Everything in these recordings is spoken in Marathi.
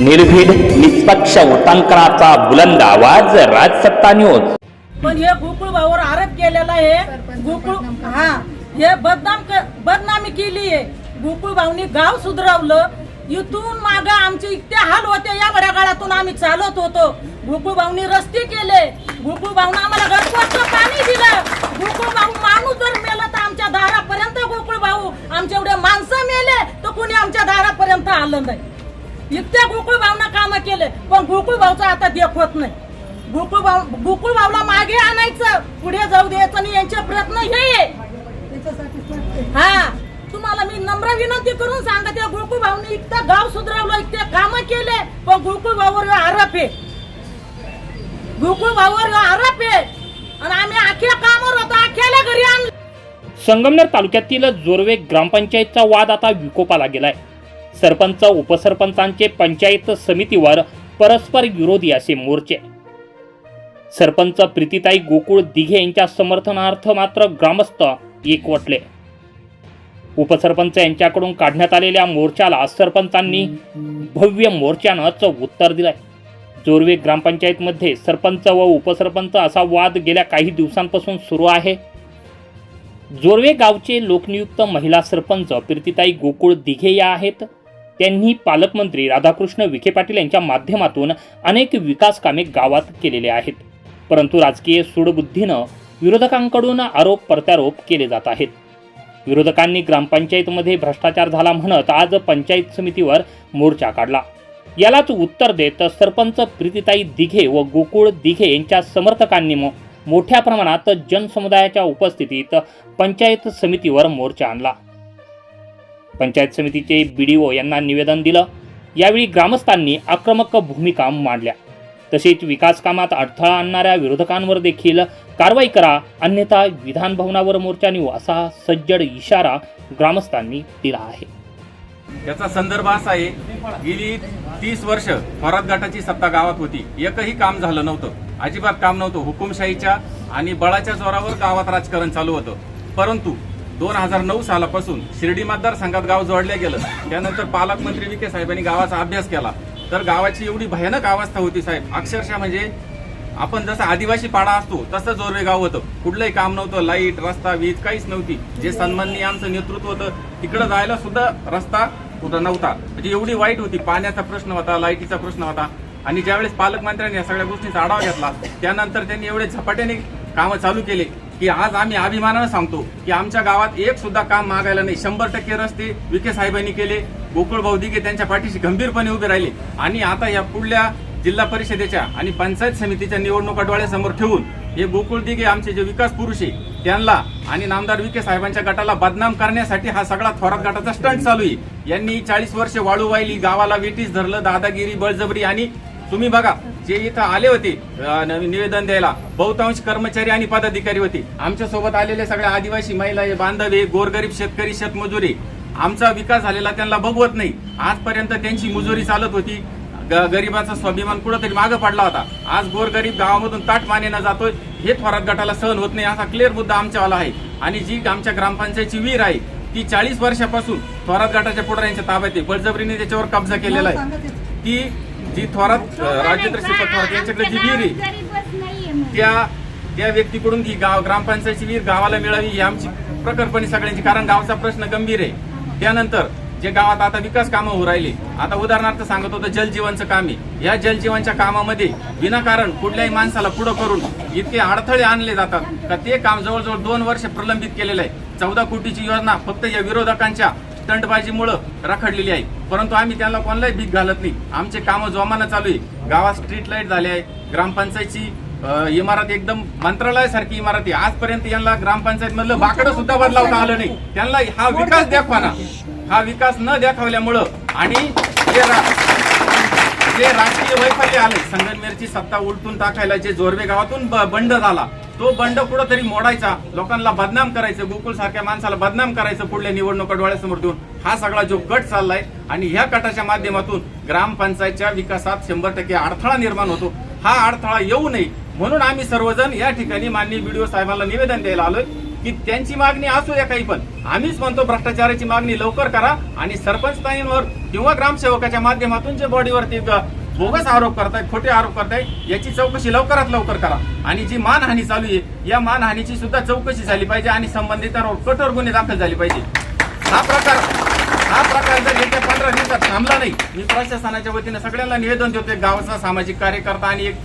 निर्भीड निष्पक्ष उटांकनाचा बुलंद आवाज राजसत्ता न्यूज. पण हे गोकुळ भावावर आरोप केलेला आहे. गोकुळ हा हे बदनाम बदनामी केली आहे. गोकुळ भाऊनी गाव सुधरवलं. इथून माग आमचे इतके हाल होते. या वड्याकाळातून आम्ही चालत होतो. गोकुळ भाऊनी रस्ते केले. गोकुळ भाऊनं आम्हाला घरपोच पाणी दिलं. गोकुळ भाऊ माणूस जर मेला तर आमच्या दारापर्यंत गोकुळ भाऊ आमच्या एवढे माणसं मेले तर कोणी आमच्या दारापर्यंत आलं नाही. इतक्या गोकुळ भावना काम केले पण गोकुळ भाऊचा आता देख होत नाही. गोकुळ भाऊ गोकुळ भाऊला मागे आणायचं पुढे जाऊ द्यायचं आणि यांचे प्रयत्न हे आहे. हा तुम्हाला मी नम्र विनंती करून सांगते गोकुळ भाऊने इतकं गाव सुधरवलं इतके काम केले पण गोकुळ भाऊवर आरोप आहे. गोकुळ भाऊवर आरोप आहे. आणि आम्ही अख्या कामावर होतो अख्याला घरी आणलं. संगमनेर तालुक्यातील जोरवे ग्रामपंचायतचा वाद आता विकोपाला गेलाय. सरपंच उपसरपंचांचे पंचायत समितीवर परस्पर विरोधी असे मोर्चे. सरपंच प्रीतीताई गोकुळ दिघे यांच्या समर्थनार्थ मात्र ग्रामस्थ एकवटले. उपसरपंच यांच्याकडून काढण्यात आलेल्या मोर्चाला सरपंचांनी भव्य मोर्चानंच उत्तर दिलंय. जोरवे ग्रामपंचायतमध्ये सरपंच व उपसरपंच असा वाद गेल्या काही दिवसांपासून सुरू आहे. जोरवे गावचे लोकनियुक्त महिला सरपंच प्रीतीताई गोकुळ दिघे या आहेत. त्यांनी पालकमंत्री राधाकृष्ण विखे पाटील यांच्या माध्यमातून अनेक विकास कामे गावात केलेले आहेत. परंतु राजकीय सूडबुद्धीनं विरोधकांकडून आरोप प्रत्यारोप केले जात आहेत. विरोधकांनी ग्रामपंचायतमध्ये भ्रष्टाचार झाला म्हणत आज पंचायत समितीवर मोर्चा काढला. यालाच उत्तर देत सरपंच प्रीतिताई दिघे व गोकुळ दिघे यांच्या समर्थकांनी मो- मोठ्या प्रमाणात जनसमुदायाच्या उपस्थितीत पंचायत समितीवर मोर्चा आणला. पंचायत समितीचे बी ओ यांना निवेदन दिलं. यावेळी ग्रामस्थांनी आक्रमक भूमिका मांडल्या. तसेच विकास कामात अडथळा आणणाऱ्या विरोधकांवर देखील कारवाई करा अन्यथा विधान भवनावर मोर्चा नेऊ असा सज्जड इशारा ग्रामस्थांनी दिला आहे. याचा संदर्भ असा आहे गेली तीस वर्ष थोरात गटाची सत्ता गावात होती. एकही काम झालं नव्हतं. अजिबात काम नव्हतं. हुकुमशाहीच्या आणि बळाच्या जोरावर गावात राजकारण चालू होतं. परंतु दोन हजार नऊ सालापासून शिर्डी मतदारसंघात गाव जोडलं गेलं. त्यानंतर पालकमंत्री विखे साहेबांनी गावाचा अभ्यास केला. तर गावाची एवढी भयानक अवस्था होती साहेब. अक्षरशः म्हणजे आपण जसं आदिवासी पाडा असतो तसं जोरवे गाव होतं. कुठलंही काम नव्हतं. लाइट रस्ता वीज काहीच नव्हती. जे सन्माननीय आमचं नेतृत्व होतं तिकडं जायला सुद्धा रस्ता कुठं नव्हता. म्हणजे एवढी वाईट होती. पाण्याचा प्रश्न होता लाईटीचा प्रश्न होता. आणि ज्यावेळेस पालकमंत्र्यांनी या सगळ्या गोष्टींचा आढावा घेतला त्यानंतर त्यांनी एवढे झपाट्याने कामं चालू केले की आज आम्ही अभिमानानं सांगतो की आमच्या गावात एक सुद्धा काम मागायला नाही. शंभर टक्के रस्ते विखे साहेबांनी केले गोकुळ भाऊदिके त्यांच्या पाठीशी गंभीरपणे उभे राहिले. आणि आता या पुढल्या जिल्हा परिषदेच्या आणि पंचायत समितीच्या निवडणुका डोळ्यासमोर ठेवून हे गोकुळ दिघे आमचे जे विकास पुरुष आहे त्यांना आणि नामदार विखे साहेबांच्या गटाला बदनाम करण्यासाठी हा सगळा थोरात गटाचा स्टंट चालू आहे. यांनी चाळीस वर्ष वाळू वाहिली गावाला वेटीस धरलं दादागिरी बळजबरी आणि तुम्ही बघा जे इथं आले होते निवेदन द्यायला बहुतांश कर्मचारी आणि पदाधिकारी होते. आमच्यासोबत आलेले सगळ्या आदिवासी महिला हे बांधव हे गोरगरीब शेतकरी शेतमजुरी आमचा विकास झालेला त्यांना बघवत नाही. आजपर्यंत त्यांची मुजुरी चालत होती. गरिबाचा स्वाभिमान कुठंतरी मागं पडला होता. आज गोरगरीब गावामधून ताट मानेला जातोय. हे थोरात गटाला सहन होत नाही. असा क्लिअर मुद्दा आमच्यावाला आहे. आणि जी आमच्या ग्रामपंचायतची विहीर आहे ती चाळीस वर्षापासून थोरात गटाच्या पुढाऱ्यांच्या ताब्यात आहे. बळजबरीने त्याच्यावर कब्जा केलेला आहे. ती. जी थोरात राजेंद्र श्रीपद थोरात यांच्याकडे जी विहीर आहे त्या त्या व्यक्तीकडून ही गाव ग्रामपंचायतची विहीर गावाला मिळावी ही आमची प्रकल्पनी सगळ्यांची कारण गावचा प्रश्न गंभीर आहे. त्यानंतर जे गावात आता विकास कामं होऊ राहिले आता उदाहरणार्थ सांगत होतं जलजीवनचं काम. आहे या जलजीवनच्या कामामध्ये विनाकारण कुठल्याही माणसाला पुढं करून इतके अडथळे आणले जातात का ते काम जवळजवळ दोन वर्ष प्रलंबित केलेलं आहे. चौदा कोटीची योजना फक्त या विरोधकांच्या स्टंटबाजीमुळं रखडलेली आहे. परंतु आम्ही त्यांना कोणालाही भीक घालत नाही. आमचे कामं जोमानं चालू आहे. गावात स्ट्रीट लाइट झाले आहे. ग्रामपंचायतची इमारत एकदम मंत्रालयासारखी इमारत आहे. आजपर्यंत यांना ग्रामपंचायत मधलं बाकडं सुद्धा बदलावता आलं नाही. त्यांना हा विकास दाखवाना. हा विकास न दाखवल्यामुळं आणि जे रा- जे राजकीय वैफल्य आले संगमनेरची सत्ता उलटून टाकायला जे जोरवे गावातून बंड झाला. तो बंड कुठंतरी मोडायचा लोकांना बदनाम करायचं गोकुळ सारख्या माणसाला बदनाम करायचं पुढल्या निवडणुका डोळ्यासमोर देऊन. हा सगळा जो गट चाललाय आणि ह्या गटाच्या माध्यमातून ग्रामपंचायतच्या विकासात शंभर टक्के अडथळा निर्माण होतो. हा अडथळा येऊ नये म्हणून आम्ही सर्वजण या ठिकाणी माननीय बीडीओ साहेबांना निवेदन द्यायला आलोय की त्यांची मागणी असू द्या काही पण. आम्हीच म्हणतो भ्रष्टाचाराची मागणी लवकर करा आणि सरपंच किंवा ग्रामसेवकाच्या माध्यमातून जे बॉडीवरती बोगस आरोप करताय खोटे आरोप करताय याची चौकशी लवकरात लवकर करा. आणि जी मानहानी चालू आहे या मानहानीची सुद्धा चौकशी झाली पाहिजे आणि संबंधितांवर कठोर गुन्हे दाखल झाले पाहिजे. हा प्रकार हा प्रकार जर येत्या पंधरा दिवसात थांबला नाही मी प्रशासनाच्या वतीनं सगळ्यांना निवेदन देतो एक गावाचा सामाजिक कार्यकर्ता आणि एक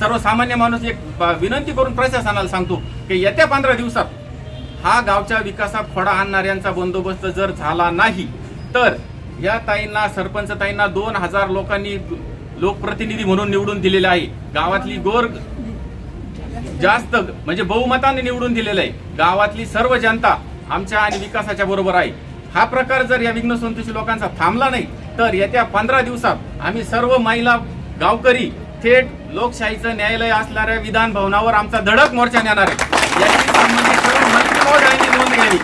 सर्वसामान्य माणूस एक विनंती करून प्रशासनाला सांगतो की येत्या पंधरा दिवसात हा गावच्या विकासात खोडा आणणाऱ्यांचा बंदोबस्त जर झाला नाही तर या ताईंना सरपंच ताईंना दोन हजार लोकांनी लोकप्रतिनिधी म्हणून निवडून दिलेले आहे. गावातली गोर जास्त म्हणजे बहुमताने निवडून दिलेलं आहे. गावातली सर्व जनता आमच्या आणि विकासाच्या बरोबर आहे. हा प्रकार जर या विघ्न संतोषी लोकांचा थांबला नाही तर येत्या पंधरा दिवसात आम्ही सर्व महिला गावकरी थेट लोकशाहीचं न्यायालय असणाऱ्या विधान भवनावर आमचा धडक मोर्चा नेणार आहे. याची संबंधित सर्व नोंद घ्यावी.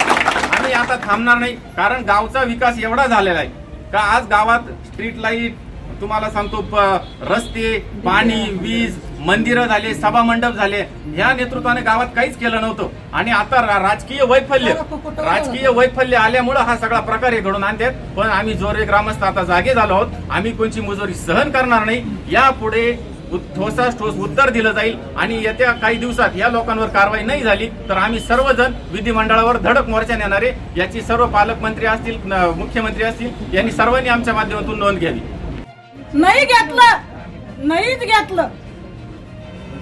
आम्ही आता थांबणार नाही कारण गावचा विकास एवढा झालेला आहे. का आज गावात स्ट्रीट लाइट तुम्हाला सांगतो प- रस्ते पाणी वीज मंदिरं झाले सभा मंडप झाले. या नेतृत्वाने गावात काहीच केलं नव्हतं. आणि आता रा- राजकीय वैफल्य राजकीय वैफल्य आल्यामुळं हा सगळा प्रकार हे घडून आणतात. पण आम्ही जोरे ग्रामस्थ आता जागे झालो आहोत. आम्ही कोणची मुजोरी सहन करणार नाही. यापुढे ठोसास ठोस उत्तर दिलं जाईल आणि येत्या काही दिवसात या लोकांवर कारवाई नाही झाली तर आम्ही सर्वजण विधिमंडळावर धडक मोर्चा नेणारे याची सर्व पालकमंत्री असतील मुख्यमंत्री असतील यांनी सर्वांनी आमच्या माध्यमातून नोंद घ्यावी. नाही घेतलं. नाहीच घेतलं.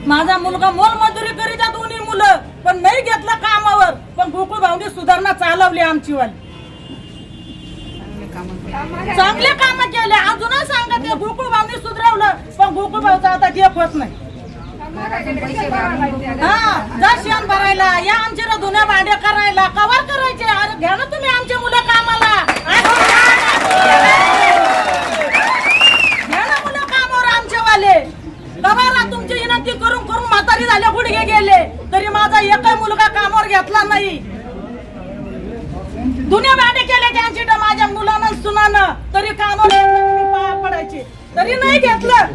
माझा मुलगा मोलमजुरी करीत दोन्ही मुलं पण नाही घेतलं कामावर. पण गोकुळ भाऊनी सुधारणा चालवली आमची वाली चांगले काम केले अजूनच सांगत आहे, गोकुळ सुधरवलं पण गोकुळ भाऊचा आता घेप होत नाही हा दर्शन शेण भरायला या आमच्या धुण्या भांड्या करायला कवर करायचे अरे घ्या ना तुम्ही आमचे मुलं कामाला घ्या ना मुलं कामावर आमचे वाले कवाला तुमची विनंती करून करून म्हातारी झाले गुडघे गेले तरी माझा एकही मुलगा कामावर घेतला नाही धुण्या भांडे केले त्यांची मुलानं सुनानं. तरी कामावर मी पाया पडायचे. तरी नाही घेतलं.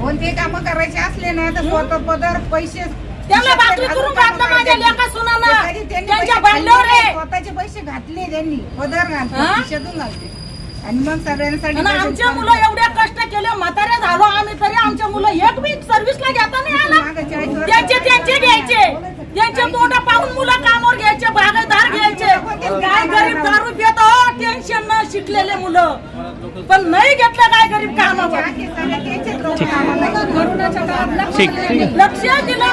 कोणते काम करायचे असले ना तर स्वतः पदर पैसे त्याला भाकरी करून घातलं माझ्या सुनानं. त्यांनी त्यांच्या आहे. स्वतःचे पैसे घातले त्यांनी. पदर हा? खिशातून घालते. आणि मग सगळ्यांसाठी आणि आमच्या मुलं एवढे कष्ट केले म्हातारे झालो आम्ही तरी आमच्या मुलं एक बी सर्व्हिसला घेता नाही मागं आला. चाळीस वर्ष त्यांचे त्यांचे घ्यायचे. त्यांचे तोंड पाहून मुलं कामावर घ्यायचे बागायदार घ्यायचे. काय गरीब दारू पितो टेन्शन न शिकलेले मुलं. पण नाही घेतलं काय गरीब कामावर? लक्ष दिलं.